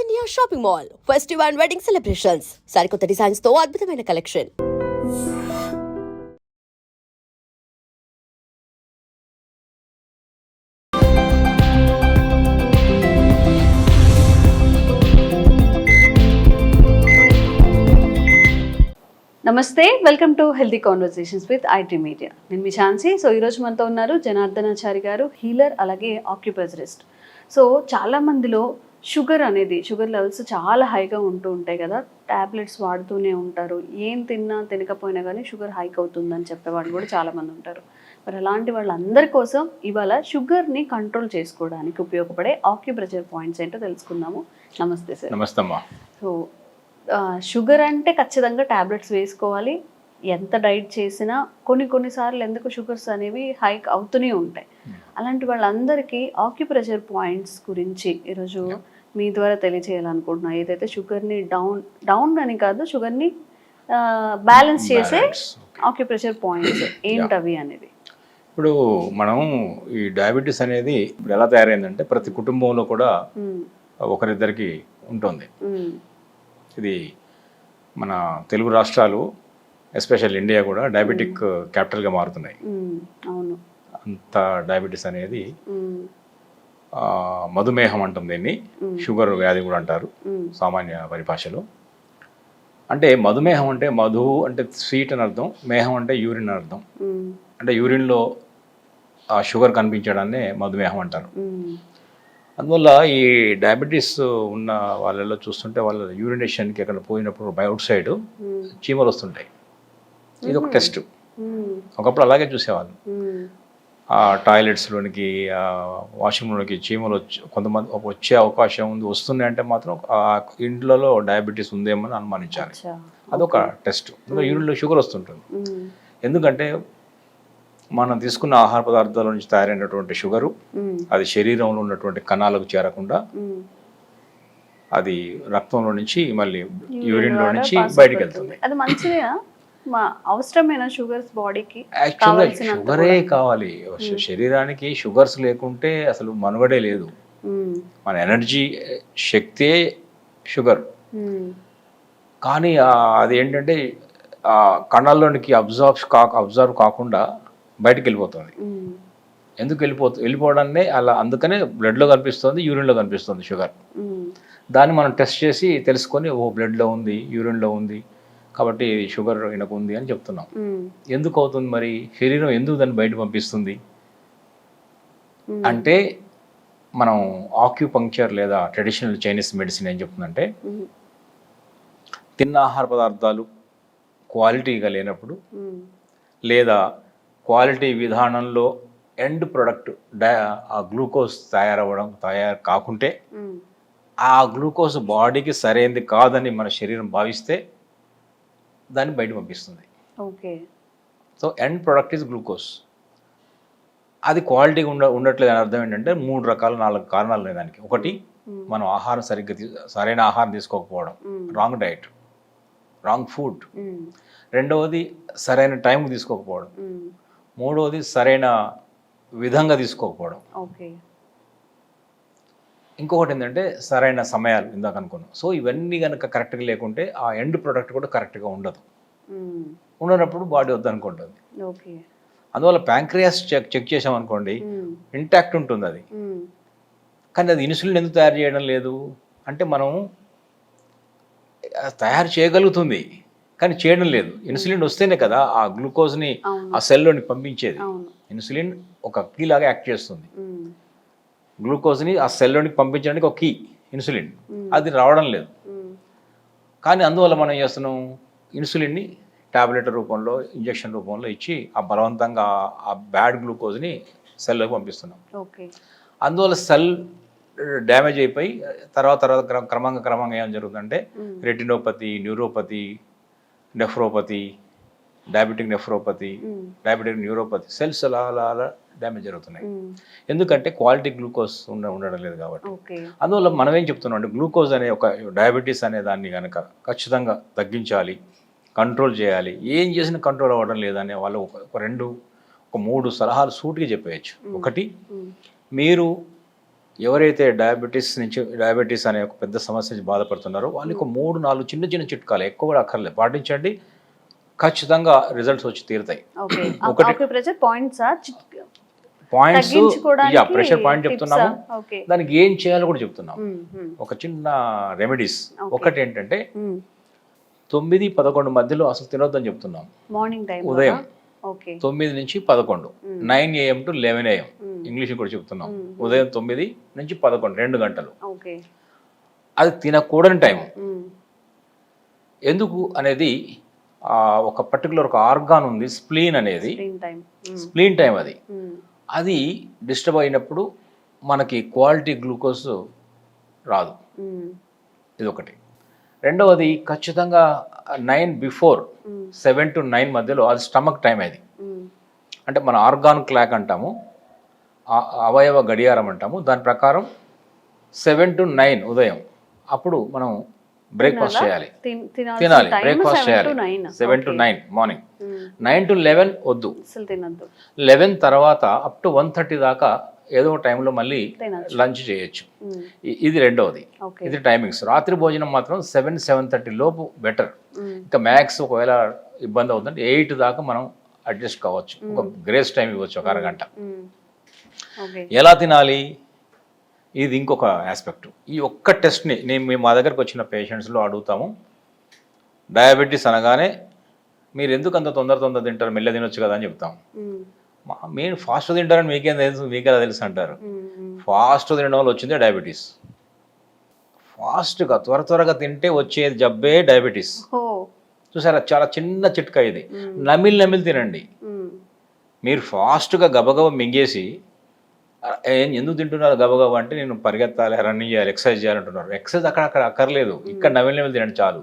India shopping mall festive and wedding celebrations సరికొత్త డిజైన్స్తో అద్భుతమైన కలెక్షన్ నమస్తే welcome to healthy conversations with IT media నేను మీ ఛాన్సీ సో ఈరోజు మనతో ఉన్నారు జనార్దనాచారి గారు హీలర్ అలాగే ఆక్యుపజరిస్ట్ సో చాలా మందిలో షుగర్ అనేది షుగర్ లెవెల్స్ చాలా హైగా ఉంటూ ఉంటాయి కదా. ట్యాబ్లెట్స్ వాడుతూనే ఉంటారు. ఏం తిన్నా తినకపోయినా కానీ షుగర్ హైక్ అవుతుందని చెప్పేవాళ్ళు కూడా చాలా మంది ఉంటారు. మరి అలాంటి వాళ్ళందరి కోసం ఇవాళ షుగర్ని కంట్రోల్ చేసుకోవడానికి ఉపయోగపడే ఆక్యుప్రెషర్ పాయింట్స్ ఏంటో తెలుసుకుందాము. నమస్తే సార్. నమస్తే సో షుగర్ అంటే ఖచ్చితంగా ట్యాబ్లెట్స్ వేసుకోవాలి. ఎంత డైట్ చేసినా కొన్ని కొన్నిసార్లు ఎందుకు షుగర్స్ అనేవి హైక్ అవుతూనే ఉంటాయి. అలాంటి వాళ్ళందరికీ ఆక్యుప్రెషర్ పాయింట్స్ గురించి ఈరోజు మీ ద్వారా తెలియజేయాలనుకుంటున్నా ఏదైతే షుగర్ని డౌన్ డౌన్ అని కాదు షుగర్ని బ్యాలెన్స్ చేసే. ఆక్యుప్రెషర్ పాయింట్స్ ఏంటవి అనేది ఇప్పుడు మనం ఈ డయాబెటీస్ అనేది ఇప్పుడు ఎలా తయారైందంటే ప్రతి కుటుంబంలో కూడా ఉమ్, ఒకరిద్దరికి ఉంటుంది. ఉమ్, ఇది మన తెలుగు రాష్ట్రాలు ఎస్పెషల్ ఇండియా కూడా డయాబెటిక్ క్యాపిటల్గా మారుతున్నాయి. అవును. అంత డయాబెటీస్ అనేది మధుమేహం అంటాం దీన్ని. షుగర్ వ్యాధి కూడా అంటారు సామాన్య పరిభాషలో. అంటే మధుమేహం అంటే మధు అంటే స్వీట్ అని అర్థం మేహం అంటే యూరిన్ అని అర్థం. అంటే యూరిన్లో ఆ షుగర్ కనిపించడాన్నే మధుమేహం అంటారు. అందువల్ల ఈ డయాబెటీస్ ఉన్న వాళ్ళలో చూస్తుంటే వాళ్ళ యూరినేషన్కి ఎక్కడ పోయినప్పుడు బై అవుట్ సైడ్ చీమలు వస్తుంటాయి. ఇది ఒక టెస్ట్. ఒకప్పుడు అలాగే చూసేవాళ్ళు. ఆ టాయిలెట్స్లోనికి వాష్రూమ్లోకి చీమలు వచ్చి కొంతమంది వచ్చే అవకాశం ఉంది వస్తున్నాయి అంటే మాత్రం ఆ ఇంట్లలో డయాబెటీస్ ఉందేమని అనుమానించాలి. అచ్చా. అదొక టెస్ట్. యూరిన్లో షుగర్ వస్తుంటుంది. ఎందుకంటే మనం తీసుకున్న ఆహార పదార్థాల నుంచి తయారైనటువంటి షుగరు అది శరీరంలో ఉన్నటువంటి కణాలకు చేరకుండా. అది రక్తంలో నుంచి మళ్ళీ యూరిన్లో నుంచి బయటికి. వెళ్తుంది. అది మంచిదేనా? మా అవసరమైన షుగర్స్ బాడీకి షుగరే కావాలి. శరీరానికి షుగర్స్ లేకుంటే అసలు మనుగడే లేదు. ఉమ్, మన ఎనర్జీ శక్తే షుగర్ ఉమ్, కానీ అది ఏంటంటే ఆ కణాల్లోనికి అబ్జర్వ్ కా అబ్జర్వ్ కాకుండా బయటికి వెళ్ళిపోతుంది. ఎందుకు వెళ్ళిపోతు వెళ్ళిపోవడాన్ని అలా అందుకనే బ్లడ్లో కనిపిస్తుంది యూరిన్లో కనిపిస్తుంది షుగర్ దాన్ని మనం టెస్ట్ చేసి తెలుసుకొని ఓ బ్లడ్లో ఉంది యూరిన్లో ఉంది. కాబట్టి షుగర్ ఈయనకు ఉంది అని చెప్తున్నాం. ఎందుకు అవుతుంది మరి? శరీరం ఎందుకు దాన్ని బయట పంపిస్తుంది? అంటే మనం ఆక్యుపంక్చర్ లేదా ట్రెడిషనల్ చైనీస్ మెడిసిన్ ఏం చెప్తుందంటే తిన్న ఆహార పదార్థాలు క్వాలిటీగా లేనప్పుడు లేదా క్వాలిటీ విధానంలో ఎండ్ ప్రొడక్ట్ డై ఆ గ్లూకోజ్ తయారవ్వడం తయారు కాకుంటే ఆ గ్లూకోజ్ బాడీకి సరైనది కాదని మన శరీరం భావిస్తే దాన్ని బయట పంపిస్తుంది. Okay. So end product is glucose అది క్వాలిటీగా ఉండ ఉండట్లేదు అని అర్థం ఏంటంటే మూడు రకాల నాలుగు కారణాలు ఉన్నాయి దానికి. ఒకటి మనం ఆహారం సరిగ్గా తీ సరైన ఆహారం తీసుకోకపోవడం. రాంగ్ డైట్ రాంగ్ ఫుడ్ రెండవది సరైన టైం తీసుకోకపోవడం. మూడవది సరైన విధంగా తీసుకోకపోవడం. ఓకే. ఇంకొకటి ఏంటంటే సరైన సమయాలు ఇందాక అనుకున్నాం. సో ఇవన్నీ కనుక కరెక్ట్గా లేకుంటే ఆ ఎండ్ ప్రొడక్ట్ కూడా కరెక్ట్గా ఉండదు. ఉండనప్పుడు బాడీ వద్దనుకుంటుంది. అందువల్ల ప్యాంక్రియాస్ చెక్ చెక్ చేసామనుకోండి ఉమ్, ఇంటాక్ట్ ఉంటుంది అది. కానీ అది ఇన్సులిన్ ఎందుకు తయారు చేయడం లేదు? అంటే మనం తయారు చేయగలుగుతుంది కానీ చేయడం లేదు. ఇన్సులిన్ వస్తేనే కదా ఆ గ్లూకోజ్ని ఆ సెల్లోని పంపించేది. ఇన్సులిన్ ఒక కీ లాగా యాక్ట్ చేస్తుంది. గ్లూకోజ్ని ఆ సెల్లోనికి పంపించడానికి ఒక కీ ఇన్సులిన్. అది రావడం లేదు. కానీ అందువల్ల మనం ఏం చేస్తున్నాం? ఇన్సులిన్ని టాబ్లెట్ రూపంలో ఇంజెక్షన్ రూపంలో ఇచ్చి ఆ బలవంతంగా ఆ బ్యాడ్ గ్లూకోజ్ని సెల్లోకి పంపిస్తున్నాం. ఓకే. అందువల్ల సెల్ డ్యామేజ్ అయిపోయి తర్వాత తర్వాత క్రమ- క్రమంగా క్రమంగా ఏం జరుగుతుందంటే retinopathy neuropathy nephropathy diabetic nephropathy diabetic neuropathy cells అలా అలా అలా డ్యామేజ్ జరుగుతున్నాయి. ఎందుకంటే క్వాలిటీ గ్లూకోజ్ ఉండ ఉండడం లేదు కాబట్టి. అందువల్ల మనం ఏం చెప్తున్నాం అంటే గ్లూకోజ్ అనే ఒక డయాబెటీస్ అనే దాన్ని కనుక ఖచ్చితంగా తగ్గించాలి కంట్రోల్ చేయాలి. ఏం చేసినా కంట్రోల్ అవ్వడం లేదనే వాళ్ళు ఒక రెండు ఒక మూడు సలహాలు సూటిగా చెప్పేయచ్చు. ఒకటి మీరు ఎవరైతే డయాబెటీస్ నుంచి డయాబెటీస్ అనే ఒక పెద్ద సమస్య నుంచి బాధపడుతున్నారో వాళ్ళకి మూడు నాలుగు చిన్న చిన్న చిట్కాలు ఎక్కువ కూడా అక్కర్లేదు. పాటించండి. ఖచ్చితంగా రిజల్ట్స్ వచ్చి తీరుతాయి. ఒకటి- పాయింట్స్ యా ప్రెషర్ పాయింట్ చెప్తున్నాము. దానికి ఏం చేయాలో కూడా చెప్తున్నాం ఒక చిన్న రెమెడీస్. ఒకటి ఏంటంటే తొమ్మిది పదకొండు మధ్యలో అసలు తినొద్దని చెప్తున్నాం మార్నింగ్ ఉదయం తొమ్మిది నుంచి పదకొండు. Nine AM to eleven AM. English కూడా చెప్తున్నాం. ఉదయం తొమ్మిది నుంచి పదకొండు రెండు గంటలు. అది తినకూడని టైం ఎందుకు అనేది ఒక పర్టికులర్ ఒక ఆర్గాన్ ఉంది స్ప్లీన్ అనేది. స్ప్లీన్ టైం అది. అది డిస్టర్బ్ అయినప్పుడు మనకి క్వాలిటీ గ్లూకోజ్ రాదు. ఇది ఒకటి రెండవది ఖచ్చితంగా nine before seven to nine మధ్యలో అది స్టమక్ టైం అది. అంటే మన ఆర్గాన్ క్లాక్ అంటాము అవయవ గడియారం అంటాము దాని ప్రకారం సెవెన్ టు నైన్ ఉదయం. అప్పుడు మనం బ్రేక్ఫాస్ట్ చేయాలి. తినాలి. బ్రేక్ఫాస్ట్ చేయాలి. Seven to nine morning nine to eleven వద్దు. లెవెన్ తర్వాత అప్ టు వన్ థర్టీ దాకా ఏదో ఒక టైంలో మళ్ళీ లంచ్ చేయొచ్చు. ఇ- ఇది రెండవది. ఇది టైమింగ్స్ రాత్రి భోజనం మాత్రం సెవెన్ సెవెన్ థర్టీ లోపు బెటర్ ఇంకా మ్యాక్స్ ఒకవేళ ఇబ్బంది అవుతుందంటే ఎయిట్ దాకా మనం అడ్జస్ట్ కావచ్చు. ఒక గ్రేస్ టైం ఇవ్వచ్చు ఒక అరగంట. ఎలా తినాలి? ఇది ఇంకొక ఆస్పెక్ట్ ఈ ఒక్క టెస్ట్ని నేను మేము మా దగ్గరకు వచ్చిన పేషెంట్స్లో అడుగుతాము. డయాబెటీస్ అనగానే మీరు ఎందుకు అంత తొందర తొందర తింటారు? మెల్ల తినొచ్చు కదా అని చెప్తాం మా మీరు ఫాస్ట్ తింటారని మీకేం తెలుసు? మీకెలా తెలుసు అంటారు? ఫాస్ట్ తినడం వల్ల వచ్చిందే డయాబెటీస్ ఫాస్ట్గా త్వర త్వరగా తింటే వచ్చేది జబ్బే డయాబెటీస్ చూసారా? చాలా చిన్న చిట్కా ఇది. నమిలి నమిలి తినండి. మీరు ఫాస్ట్గా గబగబ మింగేసి "ఆ, ఏం ఎందుకు తింటున్నారు? గబగబా అంటే నేను పరిగెత్తాలి రన్నింగ్ చేయాలి ఎక్సర్సైజ్ చేయాలంటున్నారు ఎక్సర్సైజ్ అక్కడ అక్కడ అక్కర్లేదు. ఇక్కడ నమిలి నమిలి తినండి చాలు.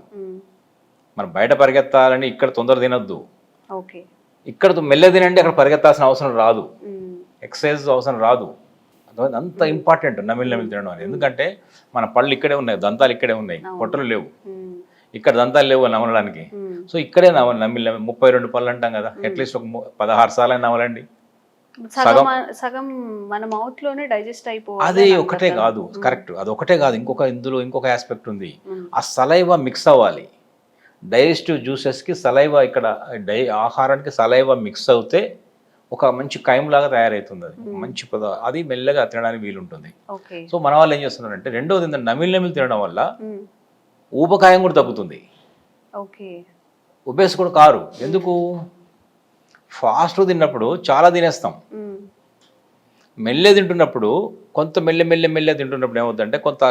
మనం బయట పరిగెత్తాలని ఇక్కడ తొందర తినొద్దు. ఓకే. ఇక్కడ మెల్ల తినండి అక్కడ పరిగెత్తాల్సిన అవసరం రాదు. ఎక్సర్సైజ్ అవసరం రాదు? అంత ఇంపార్టెంట్ నమిలి నమిలి తినడం అనేది. ఎందుకంటే మన పళ్ళు ఇక్కడే ఉన్నాయి దంతాలు ఇక్కడే ఉన్నాయి పొట్టలు లేవు. ఇక్కడ దంతాలు లేవు నమలడానికి. సో ఇక్కడే నమిలి ముప్పై రెండు పళ్ళు అంటాం కదా. అట్లీస్ట్ ఒక పదహారు సార్లు నమలండి. సగం సగం మన మౌత్లోనే డైజెస్ట్ అయిపోవాలి అది ఒకటే. కాదు కరెక్ట్ అది ఒకటే కాదు ఇంకొక ఇందులో ఇంకొక ఆస్పెక్ట్ ఉంది. ఆ సలైవా మిక్స్ అవ్వాలి. డైజెస్టివ్ జ్యూసెస్కి సలైవా ఇక్కడ డై ఆహారానికి సలైవా మిక్స్ అవుతే ఒక మంచి కైంలాగా తయారవుతుంది అది. మంచి పద అది మెల్లగా తినడానికి వీలుంటుంది. సో మన వాళ్ళు ఏం చేస్తున్నారంటే రెండోది ఏంటంటే నమిలి నమిలి తినడం వల్ల మ్మ్. ఊబకాయం కూడా తగ్గుతుంది. ఓకే. ఉబేస్ కూడా కారు. ఎందుకు? ఫాస్ట్ తిన్నప్పుడు చాలా తినేస్తాం. మెల్లె తింటున్నప్పుడు కొంత మెల్లె మెల్లె మెల్లె తింటున్నప్పుడు ఏమవుతుందంటే కొంత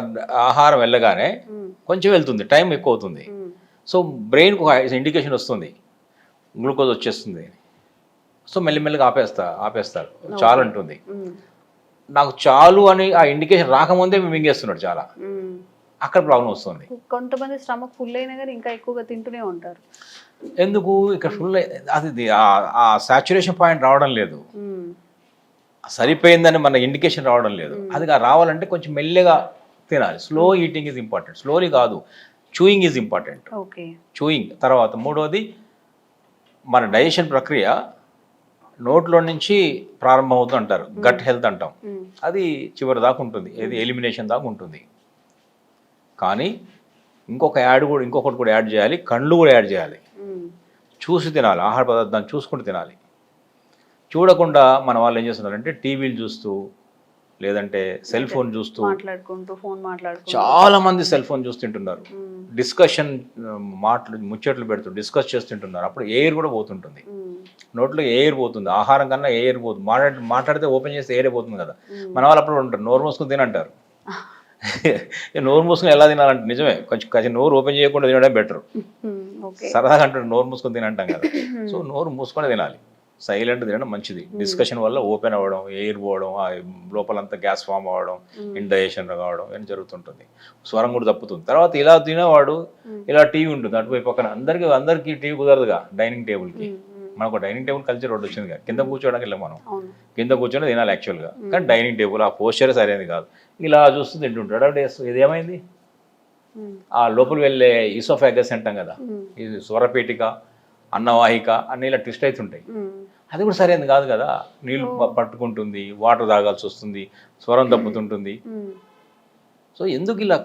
ఆహారం వెళ్ళగానే. కొంచెం వెళ్తుంది టైం ఎక్కువ అవుతుంది. సో బ్రెయిన్కి ఒక ఇండికేషన్ వస్తుంది గ్లూకోజ్ వచ్చేస్తుంది సో మెల్లిమెల్లిగా ఆపేస్తా ఆపేస్తారు చాలు అంటుంది. నాకు చాలు అని ఆ ఇండికేషన్ రాకముందే మింగేస్తున్నాడు చాలా. అక్కడ ప్రాబ్లం వస్తుంది కొంతమంది స్టమక్ ఫుల్ అయినా కానీ ఇంకా ఎక్కువగా తింటూనే ఉంటారు ఎందుకు? ఇక్కడ ఫుల్ అది ఆ- సాచురేషన్ పాయింట్ రావడం లేదు. సరిపోయిందని మన ఇండికేషన్ రావడం లేదు. అది రావాలంటే కొంచెం మెల్లగా తినాలి. Slow eating is important slowly కాదు. Chewing is important okay. Chewing తర్వాత మూడవది మన డైజెషన్ ప్రక్రియ నోట్లో నుంచి ప్రారంభమవుతుంది అంటారు. గట్ హెల్త్ అంటాం. అది చివరి దాకా ఉంటుంది. ఏది? ఎలిమినేషన్ దాకా ఉంటుంది. కానీ ఇంకొక యాడ్ కూడా ఇంకొకటి కూడా యాడ్ చేయాలి. కళ్ళు కూడా యాడ్ చేయాలి. చూసి తినాలి ఆహార పదార్థాన్ని చూసుకుంటూ తినాలి. చూడకుండా మన వాళ్ళు ఏం చేస్తున్నారంటే టీవీలు చూస్తూ లేదంటే సెల్ ఫోన్ చూస్తూ మాట్లాడుకుంటూ ఫోన్ మాట్లాడుకుంటూ. చాలా మంది సెల్ ఫోన్ చూస్తుంటున్నారు. డిస్కషన్ మాటలు ముచ్చట్లు పెడుతూ డిస్కస్ చేస్తుంటున్నారు. అప్పుడు ఎయిర్ కూడా పోతుంటుంది. నోట్లో ఎయిర్ పోతుంది. ఆహారం కన్నా ఎయిర్ పోతుంది మాట్లాడి మాట్లాడితే ఓపెన్ చేస్తే ఎయిర్ పోతుంది కదా. మన వాళ్ళు అప్పుడు ఉంటారు. నోరు మూసుకుని తినంటారు. నోరు మూసుకుని ఎలా తినాలంటే నిజమే. కొంచెం కొంచెం నోరు ఓపెన్ చేయకుండా తినడం బెటర్. సరదాగా అంటారు నోరు మూసుకొని తినంటాం కదా. సో నోరు మూసుకొని తినాలి. సైలెంట్ తినడం మంచిది. డిస్కషన్ వల్ల ఓపెన్ అవ్వడం ఎయిర్ పోవడం ఆ లోపలంతా గ్యాస్ ఫామ్ అవ్వడం ఇండైజెషన్ కావడం అని జరుగుతుంటుంది. స్వరం కూడా తప్పుతుంది. తర్వాత ఇలా తినేవాడు ఇలా టీవీ ఉంటుంది అటువైపు పక్కన. అందరికి అందరికీ టీవీ కుదరదుగా డైనింగ్ టేబుల్కి. మనకు డైనింగ్ టేబుల్ కల్చర్ ఒకటి వచ్చింది కదా. కింద కూర్చోవడానికి వెళ్ళాం మనం. కింద కూర్చొని తినాలి యాక్చువల్గా. కానీ డైనింగ్ టేబుల్ ఆ పోస్చర్ సరైనది కాదు. ఇలా చూస్తూ తింటుంటాడు. అంటే ఇది ఏమైంది. ఆ లోపల వెళ్ళే ఈసోఫాగస్ అంటాం కదా. ఇది స్వరపేటిక అన్నవాహిక అన్ని ఇలా ట్విస్ట్ అవుతుంటాయి. అది కూడా సరైనది కాదు కదా నీళ్ళు ప- పట్టుకుంటుంది వాటర్ తాగాల్సి వస్తుంది స్వరం తప్పుతుంటుంది. సో ఎందుకు ఇలా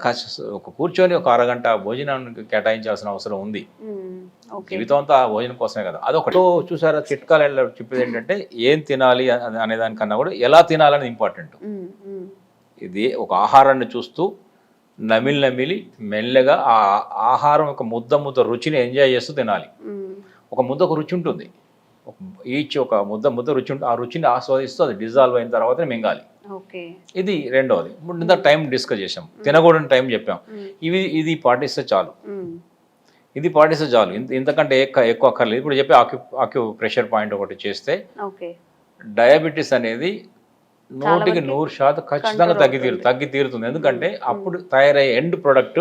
ఒక కూర్చొని ఒక అరగంట భోజనానికి కేటాయించాల్సిన అవసరం ఉంది జీవితం అంతా భోజనం కోసమే కదా అదొకటి చూసారా చిట్కాలు చెప్పేది ఏంటంటే ఏం తినాలి అనే- దానికన్నా కూడా ఎలా తినాలని ఇంపార్టెంట్. ఇది ఒక ఆహారాన్ని చూస్తూ నమిలి నమిలి మెల్లగా ఆ ఆహారం ఒక ముద్ద ముద్ద రుచిని ఎంజాయ్ చేస్తూ తినాలి. ఒక ముద్ద ఒక రుచి ఉంటుంది. ఈచ్ ఒక ముద్ద ముద్ద రుచి ఉంటుంది ఆ రుచిని ఆస్వాదిస్తూ అది డిజాల్వ్ అయిన తర్వాత మింగాలి. ఇది రెండవది. ముందు టైం డిస్కస్ చేసాం తినకూడని టైం చెప్పాం. ఇవి ఇది పాటిస్తే చాలు. ఇది పాటిస్తే చాలు. ఇంత ఇంతకంటే ఎక్కువ ఎక్కువ అక్కర్లేదు. ఇప్పుడు చెప్పే ఆక్యు ఆక్యు ప్రెషర్ పాయింట్ ఒకటి చేస్తే డయాబెటీస్ అనేది నూటికి నూరు శాతం ఖచ్చితంగా తగ్గి తీరు తగ్గి తీరుతుంది. ఎందుకంటే అప్పుడు తయారయ్యే ఎండ్ ప్రొడక్ట్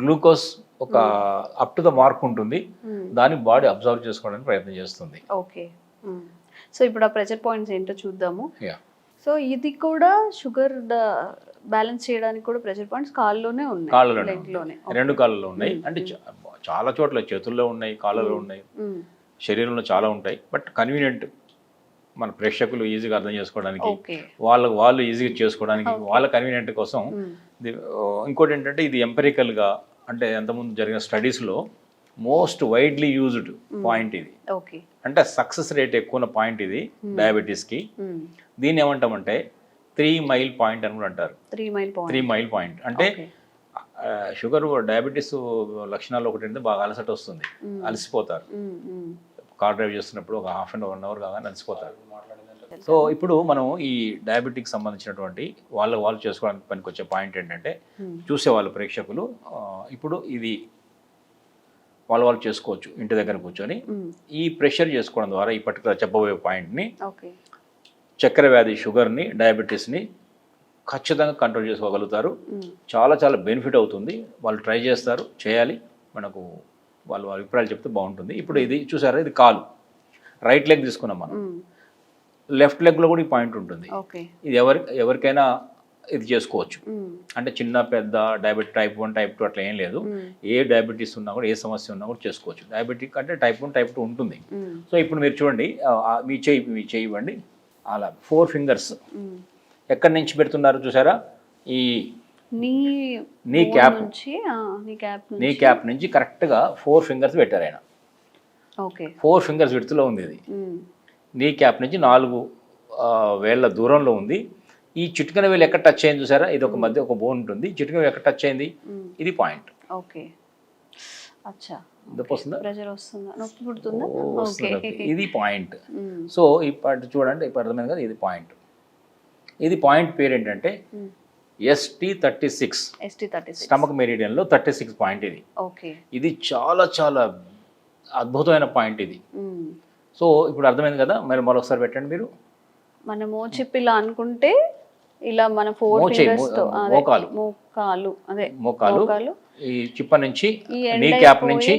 గ్లూకోజ్ ఒక అప్ టు ద మార్క్ ఉంటుంది. దాన్ని బాడీ అబ్జర్వ్ చేసుకోవడానికి ప్రయత్నం చేస్తుంది. ఓకే. సో ఇప్పుడు ఆ ప్రెషర్ పాయింట్స్ ఏంటో చూద్దాము. సో ఇది కూడా షుగర్ బ్యాలెన్స్ చేయడానికి కూడా ప్రెషర్ పాయింట్స్ కాళ్ళలోనే ఉన్నాయి. కాళ్ళలోనే. రెండు కాళ్ళలో ఉన్నాయి. అంటే చాలా చోట్ల చేతుల్లో ఉన్నాయి కాళ్ళలో ఉన్నాయి. శరీరంలో చాలా ఉంటాయి. బట్ కన్వీనియంట్ మన ప్రేక్షకులు ఈజీగా అర్థం చేసుకోవడానికి వాళ్ళకు వాళ్ళు ఈజీగా చేసుకోవడానికి వాళ్ళ కన్వీనియంట్ కోసం ఇంకోటి ఏంటంటే ఇది ఎంపెరికల్గా అంటే ఎంతముందు జరిగిన స్టడీస్లో మోస్ట్ వైడ్లీ యూజ్డ్ పాయింట్ ఇది. అంటే సక్సెస్ రేట్ ఎక్కువ ఉన్న పాయింట్ ఇది డయాబెటీస్కి. దీన్ని ఏమంటామంటే త్రీ మైల్ పాయింట్ అని కూడా అంటారు. Three mile point mile point అంటే షుగర్ డయాబెటీస్ లక్షణాలు ఒకటి ఏంటంటే బాగా అలసట వస్తుంది. అలసిపోతారు. కార్ డ్రైవ్ చేస్తున్నప్పుడు ఒక హాఫ్ అండ్ వన్ అవర్ కాగానే అలసిపోతారు. సో ఇప్పుడు మనం ఈ డయాబెటిక్ సంబంధించినటువంటి వాళ్ళు వాళ్ళు చేసుకోవడానికి పనికొచ్చే పాయింట్ ఏంటంటే మ్మ్. చూసే వాళ్ళు ప్రేక్షకులు ఇప్పుడు ఇది వాళ్ళు వాళ్ళు చేసుకోవచ్చు ఇంటి దగ్గర కూర్చొని. ఈ ప్రెషర్ చేసుకోవడం ద్వారా ఈ పర్టికులర్ చెప్పబోయే పాయింట్ని చక్కెర వ్యాధి షుగర్ని డయాబెటీస్ని ఖచ్చితంగా కంట్రోల్ చేసుకోగలుగుతారు. చాలా చాలా బెనిఫిట్ అవుతుంది. వాళ్ళు ట్రై చేస్తారు చేయాలి. మనకు వాళ్ళు అభిప్రాయాలు చెప్తే బాగుంటుంది. ఇప్పుడు ఇది చూసారా? ఇది కాలు. రైట్ లెగ్ తీసుకున్నాం మనం. లెఫ్ట్ లెగ్లో కూడా ఈ పాయింట్ ఉంటుంది. ఇది ఎవరి ఎవరికైనా ఇది చేసుకోవచ్చు. అంటే చిన్న పెద్ద diabetes type one type two అట్లా ఏం లేదు. ఏ డయాబెటీస్ ఉన్నా కూడా ఏ సమస్య ఉన్నా కూడా చేసుకోవచ్చు. డయాబెటిక్ అంటే టైప్ వన్ టైప్ టూ ఉంటుంది. సో ఇప్పుడు మీరు చూడండి మీ చేయి మీ చేయి ఇవ్వండి. అలా ఫోర్ ఫింగర్స్. ఎక్కడి నుంచి పెడుతున్నారు చూసారా? ఈ నీ నీ క్యాప్. నీ క్యాప్ నుంచి. కరెక్ట్గా ఫోర్ ఫింగర్స్ పెట్టారు ఆయన. ఓకే. ఫోర్ ఫింగర్స్ విడుతులో ఉంది ఇది. నీ క్యాప్ నుంచి నాలుగు వేళ్ళ దూరంలో ఉంది. ఈ చిటికన వేలు ఎక్కడ టచ్ అయింది చూసారా? ఇది ఒక మధ్య ఒక బోన్ ఉంటుంది. చిటికన వేలు ఎక్కడ టచ్ అయింది. ఇది పాయింట్. ఓకే. అచ్చా. ఇది పాయింట్. సో ఇప్పుడు చూడండి. ఇప్పుడు అర్థమైంది కదా? ఇది పాయింట్. ఇది పాయింట్ పేరు ఏంటంటే. ఎస్టీ థర్టీ సిక్స్ స్టమక్ మెరిడియన్లో థర్టీ సిక్స్ పాయింట్ ఇది. ఓకే. ఇది చాలా చాలా అద్భుతమైన పాయింట్ ఇది. సో ఇప్పుడు అర్థమైంది కదా? మరి మరొకసారి పెట్టండి మీరు. మనము చెప్పి ఇలా అనుకుంటే ఇలా మన ఫోర్ ఫింగర్స్తో మోకాలు. మోకాలు అదే మోకాలు. ఈ చిప్ప నుంచి నీ క్యాప్ నుంచి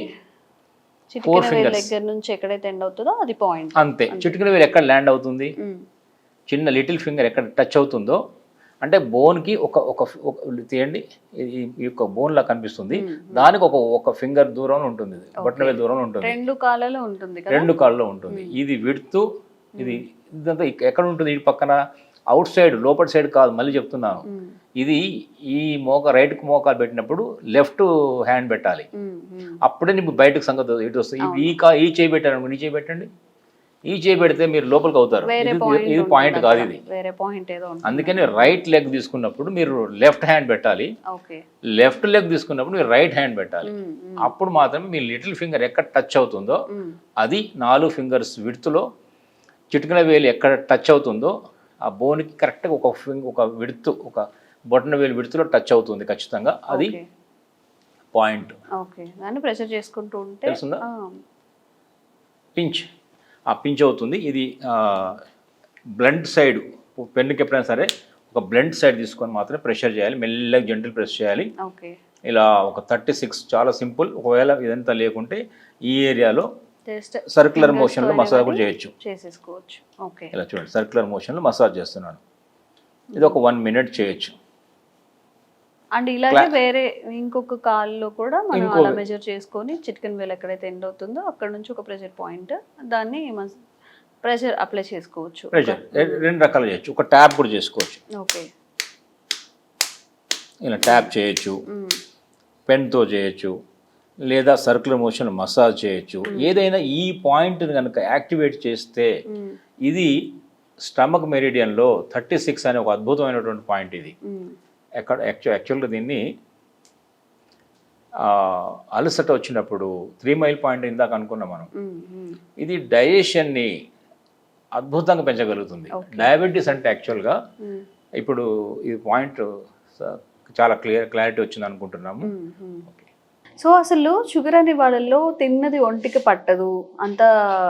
వేలు fingers. దగ్గర నుంచి ఎక్కడైతే ఎండ్ అవుతుందో అది పాయింట్ అంతే. చిటికన వేలు ఎక్కడ ల్యాండ్ అవుతుంది? చిన్న లిటిల్ ఫింగర్ ఎక్కడ టచ్ అవుతుందో అంటే బోన్కి ఒక ఒక ఒక తీయండి ఈ యొక్క బోన్లా కనిపిస్తుంది. దానికి ఒక ఒక ఫింగర్ దూరంలో ఉంటుంది వేలు దూరంలో ఉంటుంది. రెండు కాలలో ఉంటుంది రెండు కాళ్ళలో ఉంటుంది. ఇది విడుతూ ఇది ఇదంతా ఎక్కడ ఉంటుంది ఈ పక్కన? అవుట్ సైడ్ లోపల సైడ్ కాదు మళ్ళీ చెప్తున్నాను. ఇది ఈ మోక రైట్ మోకాలు పెట్టినప్పుడు లెఫ్ట్ హ్యాండ్ పెట్టాలి. అప్పుడే నీకు బయటకు సంగతి ఇటు వస్తుంది. ఈ- కా ఈ చేయి పెట్టారు ఈ చేయి పెట్టండి. ఈ చేయి పెడితే మీరు లోపలికి అవుతారు. ఇది- పాయింట్ కాదు ఇది. వేరే పాయింట్ ఏదో అందుకని రైట్ లెగ్ తీసుకున్నప్పుడు మీరు లెఫ్ట్ హ్యాండ్ పెట్టాలి. లెఫ్ట్ లెగ్ తీసుకున్నప్పుడు మీరు రైట్ హ్యాండ్ పెట్టాలి. అప్పుడు మాత్రమే మీ లిటిల్ ఫింగర్ ఎక్కడ టచ్ అవుతుందో. అది నాలుగు ఫింగర్స్ విడుతులో చిటికన వేలు ఎక్కడ టచ్ అవుతుందో ఆ బోన్కి కరెక్ట్గా ఒక ఫింగ్ ఒక విడుతు ఒక బొటన వేలు విడుతులో టచ్ అవుతుంది ఖచ్చితంగా. అది. Point okay. దాన్ని ప్రెషర్ చేసుకుంటూ ఉంటే పించ్ ఆ పించ్ అవుతుంది. ఇది బ్లండ్ సైడ్ పెన్నుకి ఎప్పుడైనా సరే ఒక బ్లండ్ సైడ్ తీసుకొని మాత్రమే ప్రెషర్ చేయాలి. మెల్లగా జెంటల్ ప్రెస్ చేయాలి. ఇలా ఒక థర్టీ సిక్స్ చాలా సింపుల్. ఒకవేళ ఇదంతా లేకుంటే ఈ ఏరియాలో సర్క్యులర్ మోషన్లో మసాజ్ కూడా చేయొచ్చు. ఇలా చూడండి. సర్క్యులర్ మోషన్లో మసాజ్ చేస్తున్నాను. ఇది ఒక వన్ మినిట్ చేయొచ్చు. అండ్ ఇలాగే వేరే ఇంకొక కాల్లో కూడా మనం అలా మెజర్ చేసుకొని చిటికెన్ వేల్ ఎక్కడైతే ఎండ్ అవుతుందో అక్కడ నుంచి ఒక ప్రెషర్ పాయింట్ దాన్ని ప్రెషర్ అప్లై చేసుకోవచ్చు. ప్రెషర్ రెండు రకాలు చేయొచ్చు. ఒక ట్యాప్ కూడా చేసుకోవచ్చు. ఓకే ఇలా ట్యాప్ చేయొచ్చు. పెన్తో చేయొచ్చు. లేదా సర్క్యులర్ మోషన్ మసాజ్ చేయొచ్చు. ఏదైనా ఈ పాయింట్ కనుక యాక్టివేట్ చేస్తే ఇది స్టమక్ మెరిడియన్లో థర్టీ సిక్స్ అనే ఒక అద్భుతమైనటువంటి పాయింట్ ఇది. ఎక్కడ యాక్చువల్ యాక్చువల్గా దీన్ని అలసట వచ్చినప్పుడు త్రీ మైల్ పాయింట్ ఇందాక అనుకున్నాం మనం. ఇది డైజెషన్ని అద్భుతంగా పెంచగలుగుతుంది. డయాబెటీస్ అంటే యాక్చువల్గా ఇప్పుడు ఈ పాయింట్ చాలా క్లియర్ క్లారిటీ వచ్చింది అనుకుంటున్నాము. సో అసలు షుగర్ అనే వాళ్ళల్లో తిన్నది ఒంటికి పట్టదు అంత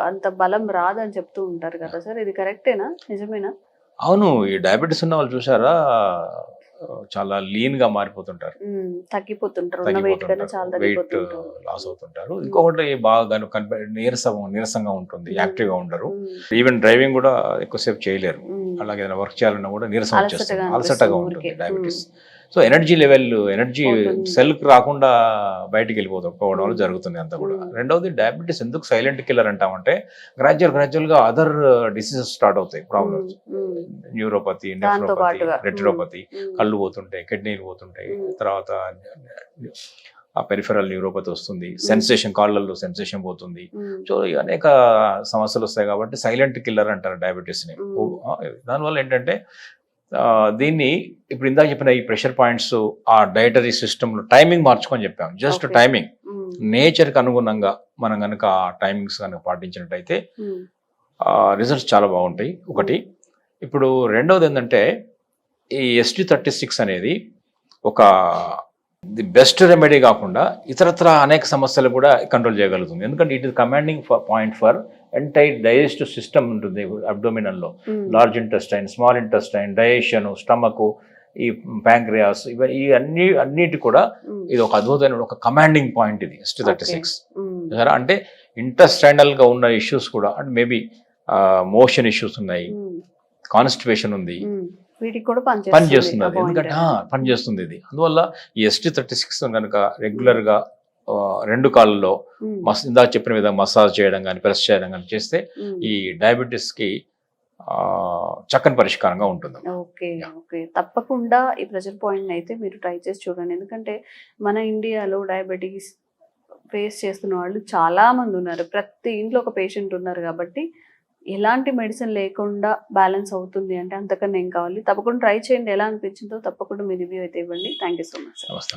అంత బలం రాదని చెప్తూ ఉంటారు కదా సార్? ఇది కరెక్టేనా? నిజమేనా? అవును ఈ డయాబెటీస్ ఉన్న వాళ్ళు చూసారా చాలా లీన్గా మారిపోతుంటారు. తగ్గిపోతుంటారు. వెయిట్ లాస్ అవుతుంటారు. ఇంకొకటి బాగా నీరసం నీరసంగా ఉంటుంది. యాక్టివ్గా ఉండరు. ఈవెన్ డ్రైవింగ్ కూడా ఎక్కువసేపు చేయలేరు. అలాగే ఏదైనా వర్క్ చేయాలన్నా కూడా నీరసం వచ్చేస్తుంది. అలసటగా. ఉంటుంది diabetes so energy level energy పోతుంది. సెల్ రాకుండా బయటికి వెళ్ళిపోవడం పోవడం వల్ల జరుగుతుంది అంతా కూడా. రెండవది డయాబెటీస్ ఎందుకు సైలెంట్ కిల్లర్ అంటామంటే గ్రాడ్యువల్ గ్రాడ్యువల్గా అదర్ డిసీజెస్ స్టార్ట్ అవుతాయి ప్రాబ్లమ్స్ న్యూరోపతి నెఫ్రోపతి ఉమ్, కళ్ళు పోతుంటాయి కిడ్నీలు పోతుంటాయి. తర్వాత ఆ పెరిఫెరల్ న్యూరోపతి వస్తుంది సెన్సేషన్ కాళ్ళల్లో సెన్సేషన్ పోతుంది. సో అనేక సమస్యలు వస్తాయి కాబట్టి సైలెంట్ కిల్లర్ అంటారు డయాబెటీస్ని Mm. దానివల్ల ఏంటంటే దీన్ని ఇప్పుడు ఇందాక చెప్పిన ఈ ప్రెషర్ పాయింట్స్ ఆ డైటరీ సిస్టంలో టైమింగ్ మార్చుకొని చెప్పాం. జస్ట్. టైమింగ్ నేచర్కి అనుగుణంగా మనం కనుక ఆ టైమింగ్స్ కనుక పాటించినట్టయితే రిజల్ట్స్ చాలా బాగుంటాయి. ఒకటి ఇప్పుడు రెండవది ఏంటంటే ఈ ఎస్టీ థర్టీ సిక్స్ అనేది ఒక ది బెస్ట్ రెమెడీ కాకుండా ఇతరత్ర అనేక సమస్యలు కూడా కంట్రోల్ చేయగలుగుతుంది. ఎందుకంటే it is commanding point for entire digestive system ఉంటుంది అబ్డోమినల్లో large intestine small intestine digestion stomach ఈ ప్యాంక్రియాస్ ఇవన్నీ ఈ అన్ని అన్నిటి కూడా ఉమ్, ఇది ఒక అద్భుతమైన ఒక కమాండింగ్ పాయింట్ ఇది ఎస్టీ థర్టీ. సిక్స్ అంటే intestinal గా ఉన్న ఇష్యూస్ కూడా అంటే మేబీ మోషన్ ఇష్యూస్ ఉన్నాయి. కాన్స్టిపేషన్ ఉంది. వీటికి కూడా పని పనిచేస్తుంది. ఎందుకంటే ఆ, పని చేస్తుంది ఇది. అందువల్ల ఈ ఎస్టీ థర్టీ సిక్స్ కనుక రెగ్యులర్గా ఆ, రెండు కాళ్ళలో మస్ ఇందాక చెప్పిన విధంగా మసాజ్ చేయడం కానీ ప్రెస్ చేయడం కానీ చేస్తే. ఈ డయాబెటీస్కి ఆ, చక్కని పరిష్కారంగా ఉంటుంది. Okay okay. తప్పకుండా ఈ ప్రెషర్ పాయింట్ అయితే మీరు ట్రై చేసి చూడండి. ఎందుకంటే మన ఇండియాలో డయాబెటీస్ ఫేస్ చేస్తున్న వాళ్ళు చాలా మంది ఉన్నారు. ప్రతి ఇంట్లో ఒక పేషెంట్ ఉన్నారు కాబట్టి ఎలాంటి మెడిసిన్ లేకుండా బ్యాలెన్స్ అవుతుంది అంటే అంతకన్నా ఏం కావాలి? తప్పకుండా ట్రై చేయండి. ఎలా అనిపించిందో తప్పకుండా మీ రివ్యూ అయితే ఇవ్వండి. Thank you so much. నమస్తే